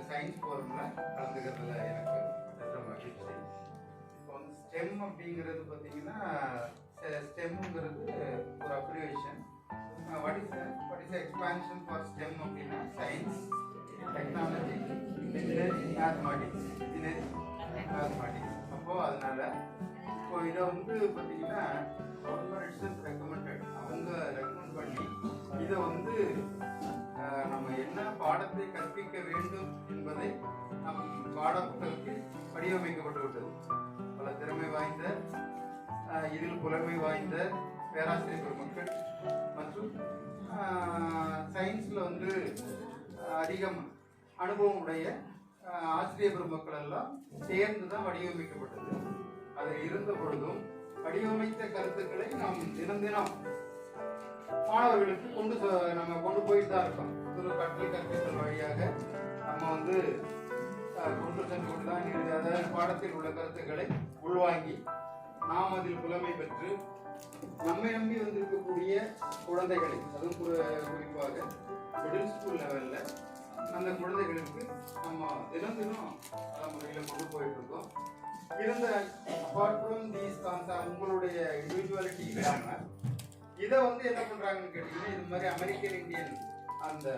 இந்த சயின்ஸ் போகிறதுல கலந்துக்கிறதுல எனக்கு ரொம்ப மகிழ்ச்சி. இப்போ வந்து ஸ்டெம் அப்படிங்கிறது பார்த்தீங்கன்னா ஸ்டெம்ங்கிறது ஒரு abbreviation what is what is expansion for STEM அப்படின்னா science technology engineering mathematics engineering mathematics அப்போது அதனால இப்போ இதை வந்து பார்த்தீங்கன்னா கவர்மெண்ட் ரெக்கமெண்டட் அவங்க ரெக்கமெண்ட் பண்ணி இதை வந்து வடிவமைக்கப்பட்டு விட்டது பல திறமை வாய்ந்த இதில் புலமை வாய்ந்த பேராசிரியர் பெருமக்கள் மற்றும் சயின்ஸில் வந்து அதிகம் அனுபவம் உடைய ஆசிரியர் பெருமக்கள் எல்லாம் சேர்ந்து தான் வடிவமைக்கப்பட்டது. அதில் இருந்த பொழுதும் வடிவமைத்த கருத்துக்களை நாம் தினம் தினம் மாணவர்களுக்கு கொண்டு நம்ம கொண்டு போயிட்டு தான் இருக்கோம். ஒரு கற்றல் கற்பித்தல் வழியாக நம்ம வந்து கொண்டு சென்றுதான் கொண்டு அதாவது பாடத்தில் உள்ள கருத்துக்களை உள்வாங்கி நாம் அதில் புலமை பெற்று நம்மை நம்பி வந்திருக்கக்கூடிய குழந்தைகளை அதுவும் குறிப்பாக மிடில் ஸ்கூல் லெவலில் அந்த குழந்தைகளுக்கு நம்ம தினம் தினம் பல முறையில் கொண்டு போயிட்டு இருக்கோம் இருந்த அப்பார்ட் ஃப்ரம் தீஸ் கான்செப்ட் உங்களுடைய இண்டிவிஜுவாலிட்டி இல்லாமல் இதை வந்து என்ன பண்ணுறாங்கன்னு கேட்டிங்கன்னா இது மாதிரி அமெரிக்கன் இந்தியன் அந்த